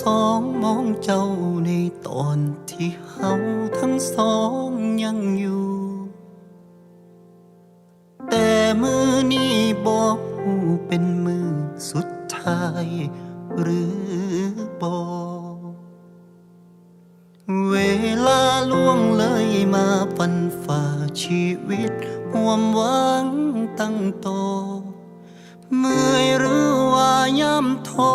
สองมองเจ้าในตอนที่เฮาทั้งสองยังอยู่ แต่มือนี้บอกหูเป็นมือสุดท้าย หรือบอกเวลาล่วงเลยมาฟันฝ่าชีวิตห่วมหวังตั้งโตเมื่อยหรือว่าย่ำท้อ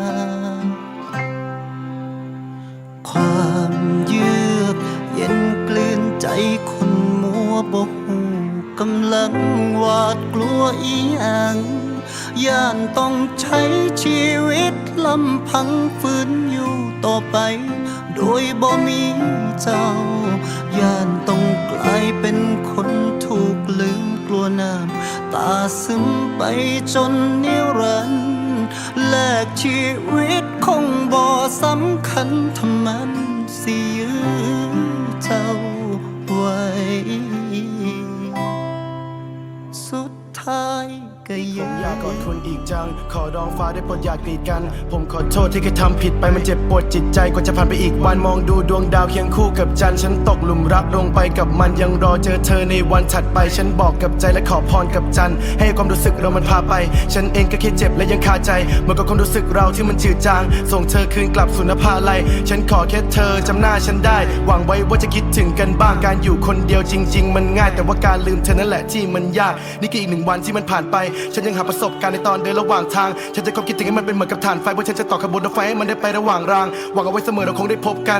ด ลังหวาดกลัวอีหยังย่านต้องใช้ชีวิตลำพังฝืนอยู่ต่อไป โดยบ่มีเจ้า ย่านต้องกลายเป็นคนถูกลืมกลัวน้ำตาซึมไปจนนิรันดร์แลกชีวิตคงบ่สำคัญทำมันสิยื้อเจ้าไว้ ท้ายก็ยือยากกอดคุณอีกจัง ขอร้องฟ้าได้โปรดอย่ากกีดกัน ผมขอโทษที่เคยทำผิดไปมันเจ็บปวดจิตใจกว่าจะผ่านไปอีกวันมองดูดวงดาวเคียงคู่กับจันทร์ฉันตกหลุมรักลงไปกับมันยังรอเจอเธอในวันถัดไป ฉันบอกกับใจและขอพรกับจันทร์ให้ความรู้สึกเรามันพาไป ฉันเองก็แค่เจ็บและยังคาใจเหมื่อนกับความรู้สึกเราที่มันจืดจาง ส่งเธอคืนกลับสู่นภาลัยฉันขอแค่เธอจำหน้าฉันได้ หวังไว้ว่าจะคิดถึงกันบ้างการอยู่คนเดียวจริง ๆ มันง่าย แต่ว่าการลืมเธอนั่นแหละที่มันยากนี่คืออีกหนึ่งวันที่มันผ่านไป ฉันยังหาประสบการณ์ในตอนเดินระหว่างทาง ฉันจะคบคิดถึงให้มันเป็นเหมือนกับฐานไฟเพราะฉันจะต่อขบวนรถไฟให้มันได้ไประหว่างรางหวังเอาไว้เสมอเราคงได้พบกัน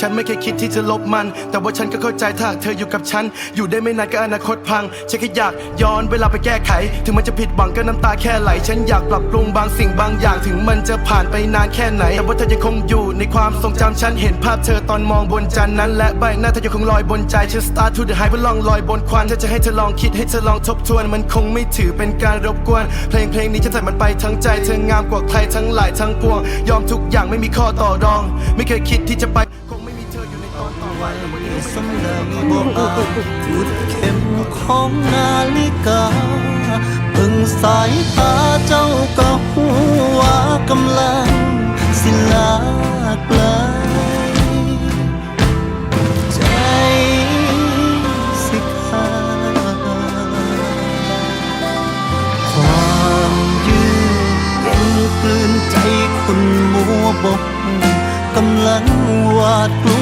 ฉันไม่เคยคิดที่จะลบมัน แต่ว่าฉันก็เข้าใจถ้าเธออยู่กับฉัน อยู่ได้ไม่นานก็อนาคตพัง ฉันแค่อยากย้อนเวลาไปแก้ไข ถึงมันจะผิดหวังก็น้ำตาแค่ไหล ฉันอยากปรับปรุงบางสิ่งบางอย่าง ถึงมันจะผ่านไปนานแค่ไหน แต่ว่าเธอยังคงอยู่ในความทรงจำฉันเห็นภาพเธอตอนมองบนจันทร์นั้น และใบหน้าเธอยังคงลอยบนใจฉัน start to the high เพื่อลองลอยบนควันถ้าจะให้เธอลองคิดให้เธอลองทบทวน มันคงไม่ถือเป็นการรบกวน เพลงเพลงนี้ฉันใส่มันไปทั้งใจเธองามกว่าใครทั้งหลายทั้งปวง ยอมทุกอย่างไม่มีข้อต่อรอง ไม่เคยคิดที่จะไป ไปสำใดบ่อาจุดเข็มของนาฬิกาเบิ่งสายตาเจ้าก็หูว่ากำลังสิลากลใจสิขาดความยืดเย็นกลืนใจคนมัวบกกำลังวาดกลัว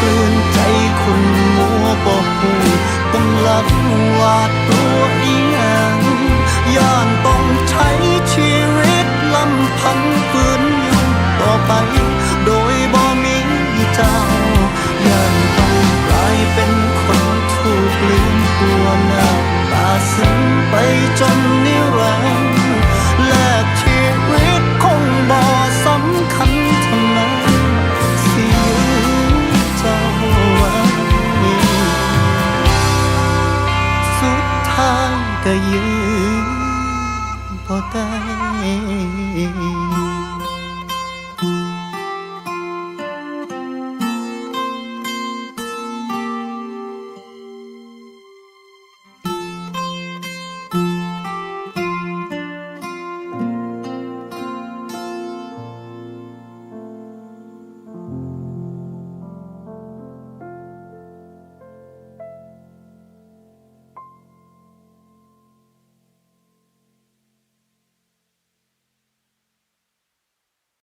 เย็นกลืนใจคนมัวบ่หูกำลังหวาดกลัวอีหยังย่านต้องใช้ชีวิตลำพังฝืนอยู่ต่อไป โดยบ่มีเจ้าย่านต้องกลายเป็นคนถูกลืมกลัวหน้าตาซึ้งไปจนนิรัน ก็ยืนพอได้